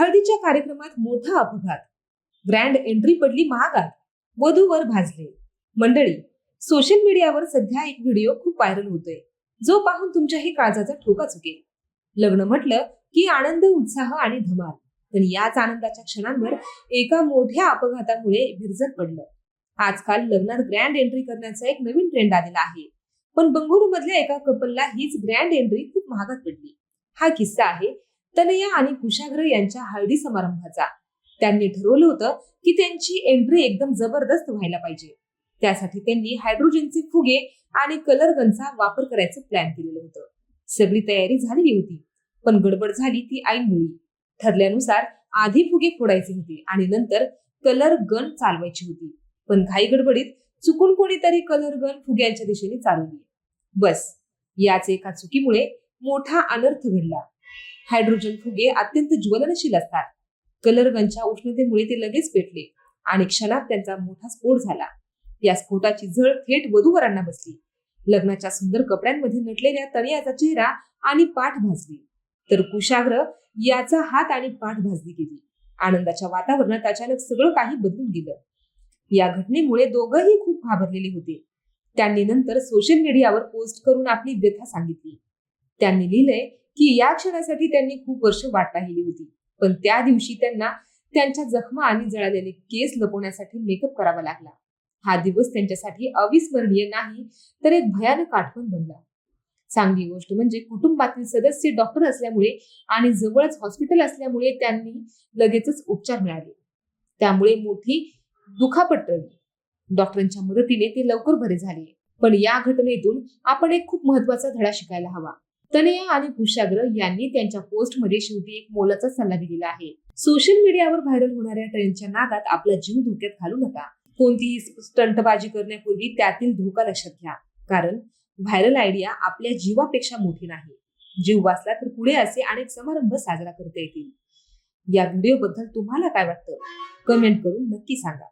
हळदीच्या कार्यक्रमात मोठा अपघात. ग्रँड एंट्री पडली महागात. वधूवर भाजले. मंडळी सोशल मीडियावर सध्या एक व्हिडिओ खूप व्हायरल होतोय. जो पाहून तुमच्याही काळजाचा ठोका चुकेल. लग्न म्हटलं की आनंद उत्साह आणि धमाल. पण याच आनंदाच्या क्षणांवर एका मोठ्या अपघातामुळे विरजत पडलं. आजकाल लग्नात ग्रँड एंट्री करण्याचा एक नवीन ट्रेंड आलेला आहे. पण बंगळुरू मधल्या एका कपलला हीच ग्रँड एंट्री खूप महागात पडली. हा किस्सा आहे तनया आणि कुशाग्र यांच्या हळदी समारंभाचा. त्यांनी ठरवलं होतं की त्यांची एंट्री एकदम जबरदस्त व्हायला पाहिजे. त्यासाठी त्यांनी हायड्रोजनचे फुगे आणि कलर गनचा वापर करायचं प्लॅन केलेलं होतं. सगळी तयारी झालेली होती पण गडबड झाली ती ऐनवेळी. ठरल्यानुसार आधी फुगे फोडायचे होते आणि नंतर कलर गन चालवायची होती. पण घाई गडबडीत चुकून कोणीतरी कलर गन फुग्यांच्या दिशेने चालवली. बस याच एका चुकीमुळे मोठा अनर्थ घडला. हायड्रोजन फुगे अत्यंत ज्वलनशील असतात. कलरगनच्या उष्णतेमुळे ते लगेच पेटले आणि क्षणात त्यांचा मोठा स्फोट झाला. या स्फोटाची झळ थेट वधूवरांना बसली. लग्नाच्या सुंदर कपड्यांमध्ये नटलेल्या तणयाचा चेहरा आणि पाठ भाजली. तर कुशाग्र याचा हात आणि पाठ भाजली गेली. आनंदाच्या वातावरणात अचानक सगळं काही बदलून गेलं. या घटनेमुळे दोघंही खूप घाबरलेले होते. त्यांनी नंतर सोशल मीडियावर पोस्ट करून आपली व्यथा सांगितली. त्यांनी लिहिलंय की या क्षणासाठी त्यांनी खूप वर्ष वाट पाहिली होती. पण त्या दिवशी त्यांना त्यांच्या जखमा आणि जळालेले केस लपवण्यासाठी मेकअप करावा लागला. हा दिवस त्यांच्यासाठी अविस्मरणीय नाही तर एक भयानक आठवण बनला. चांगली गोष्ट म्हणजे कुटुंबातील सदस्य डॉक्टर असल्यामुळे आणि जवळच हॉस्पिटल असल्यामुळे त्यांनी लगेचच उपचार मिळाले. त्यामुळे मोठी दुखापट टळली. डॉक्टरांच्या मदतीने ते लवकर बरे झाले. पण या घटनेतून आपण एक खूप महत्त्वाचा धडा शिकायला हवा. तनया आणि कुशाग्र यांनी त्यांच्या पोस्टमध्ये शेवटी एक मोलाचा सल्ला दिलेला आहे. सोशल मीडियावर व्हायरल होणाऱ्या ट्रेंडच्या नादात आपला जीव धोक्यात घालू नका. कोणतीही स्टंटबाजी करण्यापूर्वी त्यातील धोका लक्षात घ्या. कारण व्हायरल आयडिया आपल्या जीवापेक्षा मोठी नाही. जीव वाचला तर पुढे असे अनेक समारंभ साजरा करता येतील. या व्हिडिओ बद्दल तुम्हाला काय वाटतं? कमेंट करून नक्की सांगा.